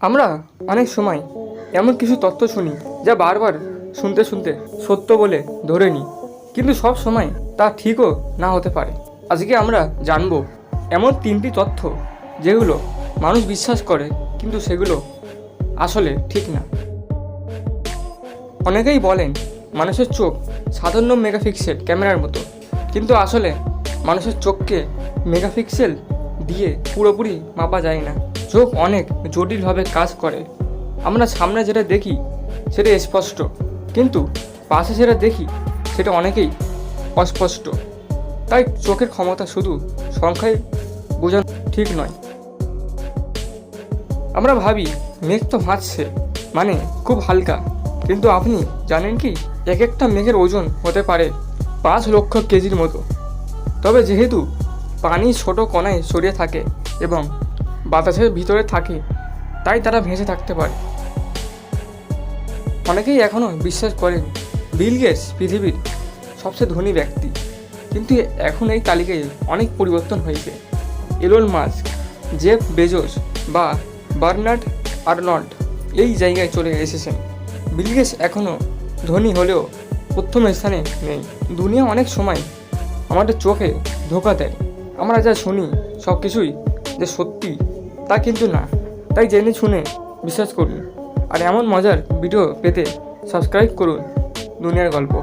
আমরা অনেক সময় এমন কিছু তথ্য শুনি যা বারবার শুনতে শুনতে সত্য বলে ধরে নিই। কিন্তু সব সময় তা ঠিকও না হতে পারে। আজকে আমরা জানব এমন তিনটি তথ্য যেগুলো মানুষ বিশ্বাস করে কিন্তু সেগুলো আসলে ঠিক না। অনেকেই বলেন মানুষের চোখ সাতান্ন মেগাপিক্সেল ক্যামেরার মতো। কিন্তু আসলে মানুষের চোখকে মেগাপিক্সেল দিয়ে পুরোপুরি মাপা যায় না। চোখ অনেক জটিলভাবে কাজ করে। আমরা সামনে যেটা দেখি সেটা স্পষ্ট। কিন্তু পাশে যেটা দেখি, সেটা অনেকেই অস্পষ্ট। তাই চোখের ক্ষমতা শুধু সংখ্যায় বোঝানো ঠিক নয়। আমরা ভাবি, মেঘ তো ভাসছে মানে খুব হালকা। কিন্তু আপনি জানেন কি এক একটা মেঘের ওজন হতে পারে পাঁচ লক্ষ কেজির মতো। তবে যেহেতু পানি ছোট কণায় ছড়িয়ে থাকে এবং বাতাসের ভিতরে থাকে, তাই তারা ভেসে থাকতে পারে। অনেকেই এখনও বিশ্বাস করেন, বিল গেটস পৃথিবীর সবচেয়ে ধনী ব্যক্তি। কিন্তু এখন এই তালিকায় অনেক পরিবর্তন হয়েছে। এলোন মাস্ক, জেফ বেজোস বা বার্নার্ড আর্নল্ড এই জায়গায় চলে এসেছেন। বিল গেটস এখনও ধনী হলেও প্রথম স্থানে নেই। দুনিয়া অনেক সময় আমাদের চোখে ধোকা দেয়। আমরা যা শুনি সব কিছুই যে সত্যি তা কিন্তু না। তাই জেনে শুনে বিশ্বাস করুন। আর এমন মজার ভিডিও পেতে সাবস্ক্রাইব করুন। দুনিয়ার গল্প।